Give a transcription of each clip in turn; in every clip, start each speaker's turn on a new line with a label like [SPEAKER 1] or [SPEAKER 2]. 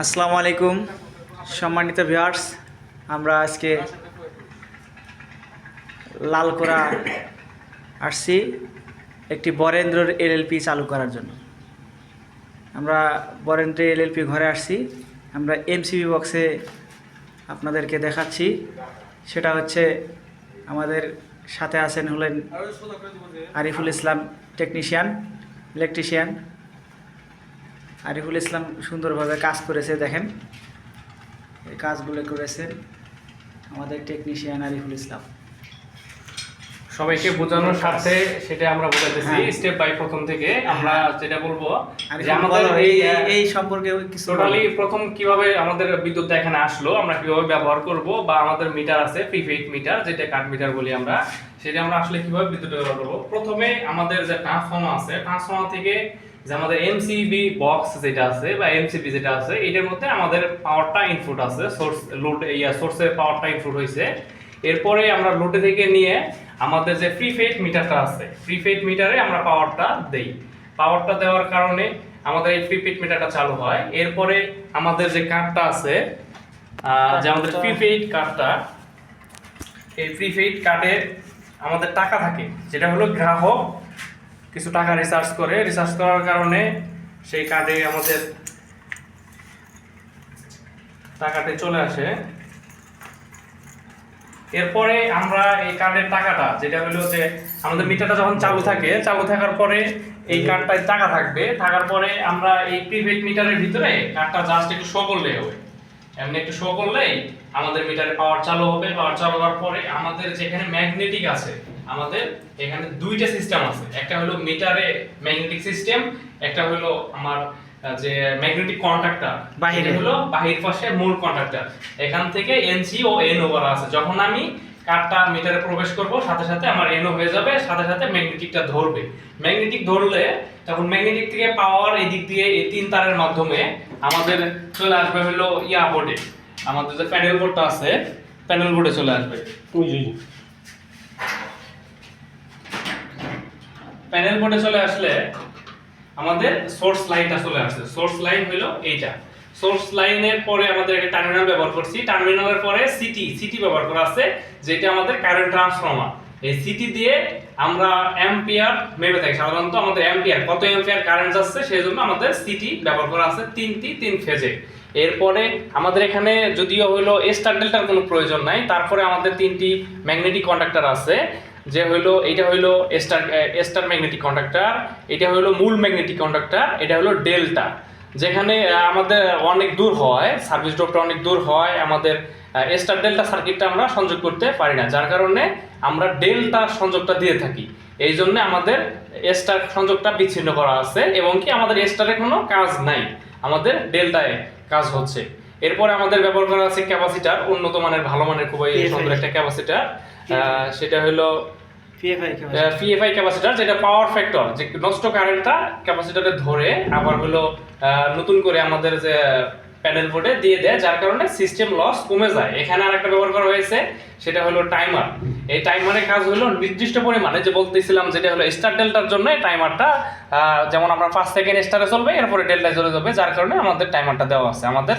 [SPEAKER 1] আসসালামু আলাইকুম, সম্মানিত ভিউয়ার্স। আমরা আজকে লালকোরা আসছি একটি বরেন্দ্র এলএলপি চালু করার জন্য। আমরা বরেন্দ্র এলএলপি ঘরে আসছি। আমরা এমসিবি বক্সে আপনাদেরকে দেখাচ্ছি। সেটা হচ্ছে আমাদের সাথে আছেন হলেন আরিফুল ইসলাম টেকনিশিয়ান, ইলেকট্রিশিয়ান। আরিফুল ইসলাম সুন্দরভাবে কাজ করেছে দেখেন। এই কাজগুলো করেছেন আমাদের টেকনিশিয়ান আরিফুল ইসলাম।
[SPEAKER 2] সবাইকে বোঝানোর সাথে সেটা আমরা বোঝাতেছি
[SPEAKER 1] হ্যাঁ।
[SPEAKER 2] স্টেপ বাই প্রথম থেকে আমরা যেটা বলব যে আমাদের
[SPEAKER 1] এই
[SPEAKER 2] এই
[SPEAKER 1] সম্পর্কে
[SPEAKER 2] টোটালি প্রথম কীভাবে আমাদের বিদ্যুৎ এখানে আসলো আমরা কীভাবে ব্যবহার করব বা আমাদের মিটার আছে প্রিপেইড মিটার যেটা কার্ড মিটার বলি আমরা সেটা আমরা আসলে কীভাবে বিদ্যুৎ ব্যবহার করব? প্রথমে আমাদের যে ট্রান্সফর্মার আছে ট্রান্সফর্মার থেকে যে আমাদের এমসিবি বক্স যেটা আছে বা এমসিবি যেটা আছে এটার মধ্যে আমাদের পাওয়ারটা ইনপুট আছে সোর্স লোড ইয়া সোর্সের পাওয়ারটা ইনপুট হয়েছে। এরপরে আমরা লোডে থেকে নিয়ে আমাদের যে প্রিপেইড মিটারটা আছে প্রিপেইড মিটারে আমরা পাওয়ারটা দেই। পাওয়ারটা দেওয়ার কারণে আমাদের এই প্রিপেইড মিটারটা চালু হয়। এরপরে আমাদের যে কার্ডটা আছে যে আমাদের
[SPEAKER 1] কার্ডটা-
[SPEAKER 2] প্রিপেইড কার্ডটা এই প্রিপেইড কার্ডে আমাদের টাকা থাকে যেটা হলো গ্রাহক কিছু টাকা রিচার্জ করে। রিচার্জ করার কারণে সেই কার্ডে আমাদের টাকাতে চলে আসে। এরপরে আমরা এই কার্ডের টাকাটা যেটা হলো যে আমাদের মিটারটা যখন চালু থাকে চালু থাকার পরে এই কার্ডটায় টাকা থাকবে। থাকার পরে আমরা এই প্রিপেড মিটারের ভিতরে কার্ডটা জাস্ট একটু শো করলে হবে। এমনি একটু শো করলেই আমাদের মিটারে পাওয়ার চালু হবে। পাওয়ার চালু হওয়ার পরে আমাদের যেখানে ম্যাগনেটিক আছে আমাদের এখানে দুইটা সিস্টেম আছে। একটা হলো মিটারে ম্যাগনেটিক সিস্টেম একটা হলো আমার যে ম্যাগনেটিক কন্ট্রাক্টর
[SPEAKER 1] বাহিরে।
[SPEAKER 2] হলো বাহির পাশে মূল কন্ট্রাক্টর এখান থেকে এনসি ও এন ওভার আছে। যখন আমি কার্ডটা মিটারে প্রবেশ করব সাথে সাথে আমার এনও হয়ে যাবে সাথে সাথে ম্যাগনেটিকটা ধরবে। ম্যাগনেটিক ধরলে তখন ম্যাগনেটিক থেকে পাওয়ার এই দিক দিয়ে এই তিন তারের মাধ্যমে আমাদের চলে আসবে হলো ইয়া বোর্ডে আমাদের যে প্যানেল বোর্ডটা আছে প্যানেল বোর্ডে চলে আসবে। প্যানেল বোর্ডে চলে আসলে আমাদের সোর্স লাইনটা চলে আসছে। সোর্স লাইন হলো এইটা। সোর্স লাইনের পরে আমাদের একটা টার্মিনাল ব্যবহার করছি। টার্মিনালের পরে সিটি সিটি ব্যবহার করা আছে, যেটা আমাদের কারেন্ট ট্রান্সফর্মার এই সিটি দিয়ে আমরা অ্যাম্পিয়ার মেপে থাকি। সাধারণত আমাদের অ্যাম্পিয়ার কত অ্যাম্পিয়ার কারেন্ট যাচ্ছে সেই জন্য আমাদের সিটি ব্যবহার করা আছে তিনটি, তিন ফেজে এরপরে আমাদের এখানে যদিও হলো স্টার ডেল্টার কোনো প্রয়োজন নাই, তারপরে আমাদের তিনটি ম্যাগনেটিক কন্ডাক্টর আছে। যে হইল এটা হইল স্টার স্টার ম্যাগনেটিক কন্ডাক্টর এটা হইল মূল ম্যাগনেটিক কন্ডাক্টর এটা হলো ডেল্টা যেখানে আমাদের অনেক দূর হয় সার্ভিস ড্রপটা অনেক দূর হয় আমাদের স্টার ডেল্টা সার্কিটটা আমরা সংযোগ করতে পারি না। যার কারণে আমরা ডেল্টা সংযোগটা দিয়ে থাকি। এই জন্য আমাদের স্টার সংযোগটা বিচ্ছিন্ন করা আছে এবং কি আমাদের স্টারে কোনো কাজ নাই। আমাদের ডেল্টায় কাজ হচ্ছে। এরপরে আমাদের ব্যবহার করা আছে ক্যাপাসিটার উন্নত মানের ভালো মানের খুবই সুন্দর একটা ক্যাপাসিটার সেটা হলো
[SPEAKER 1] পিএফআই
[SPEAKER 2] ক্যাপাসিটার যেটা পাওয়ার ফ্যাক্টর যে নষ্ট কারেন্টটা ক্যাপাসিটারে ধরে আবার হলো আহ, নতুন করে আমাদের যে প্যানেল বোর্ডে দিয়ে দেয় যার কারণে সিস্টেম লস কমে যায়। এখানে আর একটা ব্যবহার করা হয়েছে সেটা হলো টাইমার এই টাইমারের কাজ হলো নির্দিষ্ট পরিমাণে যে বলতেছিলাম যেটা হলো স্টার ডেল্টার জন্য টাইমারটা যেমন আমরা ফার্স্ট সেকেন্ড স্টারে চলবে, এরপরে ডেল্টায় চলে যাবে, যার কারণে আমাদের টাইমারটা দেওয়া আছে। আমাদের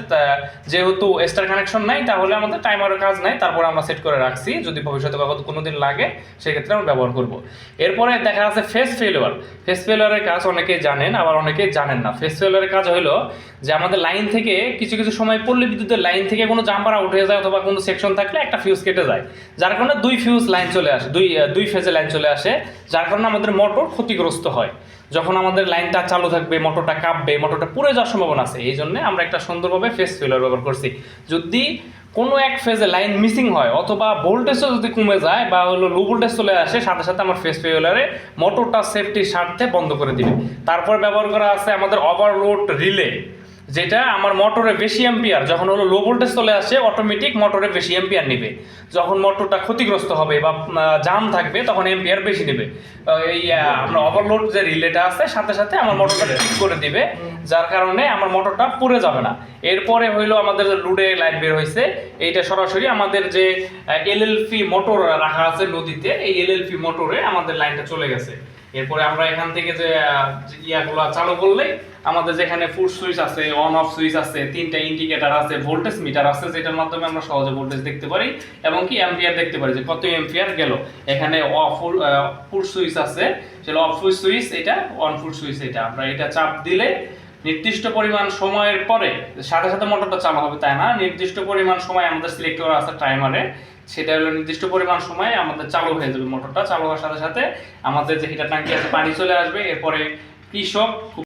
[SPEAKER 2] যেহেতু স্টার কানেকশন নাই, তাহলে আমাদের টাইমারের কাজ নাই, তারপরে আমরা সেট করে রাখছি, যদি ভবিষ্যতে কখনো কোনো দিন লাগে, সেক্ষেত্রে আমরা ব্যবহার করব। এরপরে দেখা যাচ্ছে ফেস ফেলিওর ফেস ফেলিওরের কাজ অনেকেই জানেন, আবার অনেকেই জানেন না। ফেস ফেলিওরের কাজ হলো যে আমাদের লাইন থেকে কিছু কিছু সময় পল্লী বিদ্যুতের লাইন থেকে কোনো জাম্পার হয়ে যায় অথবা কোনো সেকশন থাকলে একটা ফিউজ কেটে যার কারণে দুই ফিউজ লাইন চলে আসে, দুই দুই ফেজে লাইন চলে আসে, যার কারণে আমাদের মোটর ক্ষতিগ্রস্ত হয়। যখন আমাদের লাইনটা চালু থাকবে মোটরটা কাঁপবে মোটরটা পুড়ে যাওয়ার সম্ভাবনা আছে। এই জন্য আমরা একটা সুন্দরভাবে ফেস ফেলার ব্যবহার করছি। যদি কোনো এক ফেজে লাইন মিসিং হয়, অথবা ভোল্টেজও যদি কমে যায়, বা হলো লো ভোল্টেজ চলে আসে, সাথে সাথে আমার ফেস ফেলারে মোটরটা সেফটির স্বার্থে বন্ধ করে দিবে। তারপর ব্যবহার করা আছে আমাদের ওভারলোড রিলে যেটা আমার মোটরে বেশি অ্যাম্পিয়ার যখন হলো লো ভোল্টেজ চলে আসে অটোমেটিক মোটরে বেশি অ্যাম্পিয়ার নেবে। যখন মোটরটা ক্ষতিগ্রস্ত হবে বা জাম থাকবে তখন অ্যাম্পিয়ার বেশি নেবে। এই আমরা ওভারলোড যে রিলেটা আছে সাথে সাথে আমার মোটরটা ঠিক করে দিবে যার কারণে আমার মোটরটা পুড়ে যাবে না। এরপরে হইল আমাদের লুডে লাইট বের হয়েছে এইটা সরাসরি আমাদের যে এলএলপি মোটর রাখা আছে নদীতে এই এলএলপি মোটরে আমাদের লাইনটা চলে গেছে। এরপরে আমরা এখান থেকে যে ইয়াগুলো চালু করলে আমাদের যেখানে ফুড সুইচ আছে অন অফ সুইচ আছে, তিনটা ইন্ডিকেটার আছে ভোল্টেজ মিটার আছে, যেটার মাধ্যমে আমরা সহজে ভোল্টেজ দেখতে পারি এবং কি অ্যাম্পিয়ার দেখতে পারি যে কত অ্যাম্পিয়ার গেল। এখানে অফ ফুড সুইচ আছে সেটা অফ ফুড সুইচ এটা অন ফুড সুইচ এটা। আমরা এটা চাপ দিলে নির্দিষ্ট পরিমাণ সময়ের পরে, সাথে সাথে মোটরটা চালু হবে, তাই না? নির্দিষ্ট পরিমাণ সময় আমাদের সিলেক্ট করা আছে টাইমারে সেটা হলো নির্দিষ্ট পরিমাণ সময় আমাদের চালু হয়ে যাবে মোটরটা। চালু হওয়ার সাথে সাথে আমাদের যে হিটার ট্যাঙ্কি আছে, পানি চলে আসবে। এরপরে কৃষক